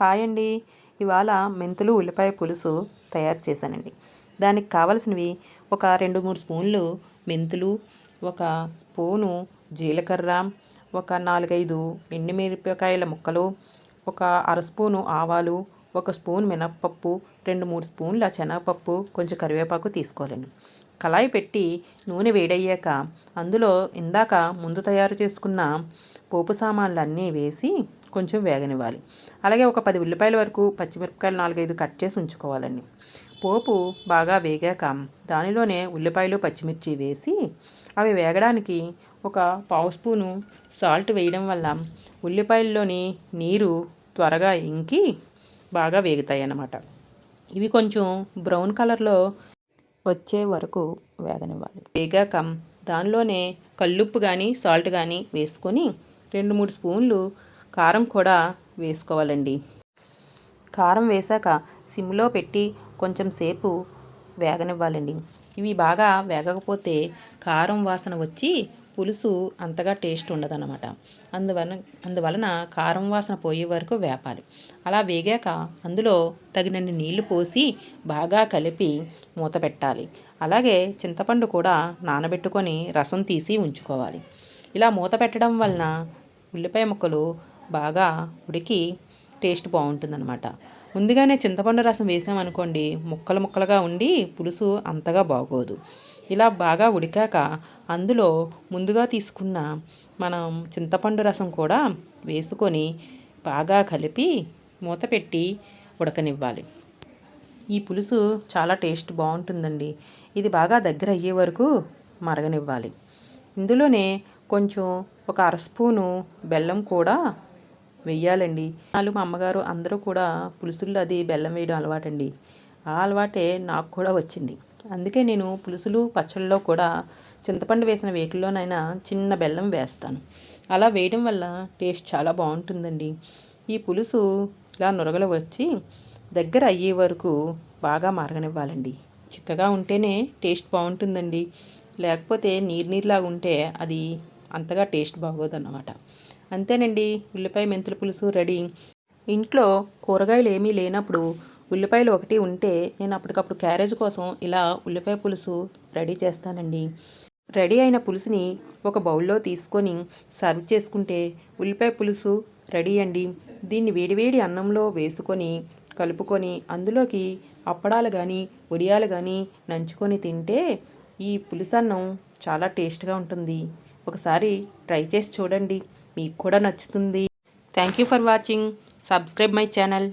Hi అండి. ఇవాళ మెంతులు ఉల్లిపాయ పులుసు తయారు చేశానండి. దానికి కావలసినవి ఒక రెండు మూడు స్పూన్లు మెంతులు ఒక స్పూను జీలకర్ర ఒక నాలుగైదు ఎండుమిరపకాయల ముక్కలు ఒక అర స్పూను ఆవాలు ఒక స్పూన్ మినప్పప్పు రెండు మూడు స్పూన్ల శనగపప్పు కొంచెం కరివేపాకు తీసుకోవాలండి. కళాయి పెట్టి నూనె వేడయ్యాక అందులో ఇందాక ముందు తయారు చేసుకున్న పోపు సామాన్లు అన్నీ వేసి కొంచెం వేగనివ్వాలి. అలాగే ఒక పది ఉల్లిపాయల వరకు పచ్చిమిరపకాయలు నాలుగైదు కట్ చేసి ఉంచుకోవాలండి. పోపు బాగా వేగాక దానిలోనే ఉల్లిపాయలు పచ్చిమిర్చి వేసి అవి వేగడానికి ఒక పావు స్పూను సాల్ట్ వేయడం వల్ల ఉల్లిపాయల్లోని నీరు త్వరగా ఇంకి బాగా వేగుతాయి అన్నమాట ఇవి కొంచెం బ్రౌన్ కలర్లో వచ్చే వరకు వేగనివ్వాలి. వేగాక దానిలోనే కల్లుప్పు కానీ సాల్ట్ కానీ వేసుకొని రెండు మూడు స్పూన్లు కారం కూడా వేసుకోవాలండి. కారం వేశాక సిమ్లో పెట్టి కొంచెం సేపు వేగనివ్వాలండి. ఇవి బాగా వేగకపోతే కారం వాసన వచ్చి పులుసు అంతగా టేస్ట్ ఉండదన్నమాట. అందువలన అందువలన కారం వాసన పోయే వరకు వేపాలి. అలా వేగాక అందులో తగినన్ని నీళ్ళు పోసి బాగా కలిపి మూత పెట్టాలి. అలాగే చింతపండు కూడా నానబెట్టుకొని రసం తీసి ఉంచుకోవాలి. ఇలా మూత పెట్టడం వలన ఉల్లిపాయ ముక్కలు బాగా ఉడికి టేస్ట్ బాగుంటుందన్నమాట. ముందుగానే చింతపండు రసం వేసామనుకోండి ముక్కలు ముక్కలుగా ఉండి పులుసు అంతగా బాగోదు. ఇలా బాగా ఉడికాక అందులో ముందుగా తీసుకున్న మనం చింతపండు రసం కూడా వేసుకొని బాగా కలిపి మూత పెట్టి ఉడకనివ్వాలి. ఈ పులుసు చాలా టేస్ట్ బాగుంటుందండి. ఇది బాగా దగ్గర అయ్యే వరకు మరగనివ్వాలి. ఇందులోనే కొంచెం ఒక అర స్పూను బెల్లం కూడా వెయ్యాలండి వాళ్ళు మా అమ్మగారు అందరూ కూడా పులుసుల్లో అది బెల్లం వేయడం అలవాటండి. ఆ అలవాటే నాకు కూడా వచ్చింది. అందుకే నేను పులుసులు పచ్చళ్ళలో కూడా చింతపండు వేసిన వేటిల్లోనైనా చిన్న బెల్లం వేస్తాను. అలా వేయడం వల్ల టేస్ట్ చాలా బాగుంటుందండి. ఈ పులుసు ఇలా నురగలు వచ్చి దగ్గర అయ్యే వరకు బాగా మరగనివ్వాలండి. చిక్కగా ఉంటేనే టేస్ట్ బాగుంటుందండి. లేకపోతే నీరు నీరులాగా ఉంటే అది అంతగా టేస్ట్ బాగోదన్నమాట. అంతేనండి ఉల్లిపాయ మెంతుల పులుసు రెడీ. ఇంట్లో కూరగాయలు ఏమీ లేనప్పుడు ఉల్లిపాయలు ఒకటి ఉంటే నేను అప్పటికప్పుడు క్యారేజ్ కోసం ఇలా ఉల్లిపాయ పులుసు రెడీ చేస్తానండి. రెడీ అయిన పులుసుని ఒక బౌల్లో తీసుకొని సర్వ్ చేసుకుంటే ఉల్లిపాయ పులుసు రెడీ అండి. దీన్ని వేడివేడి అన్నంలో వేసుకొని కలుపుకొని అందులోకి అప్పడాలు కానీ ఉడియాలు కానీ నంచుకొని తింటే ఈ పులుసన్నం చాలా టేస్ట్గా ఉంటుంది. ఒకసారి ట్రై చేసి చూడండి. మీకు కూడా నచ్చుతుంది. Thank you for watching. Subscribe my channel.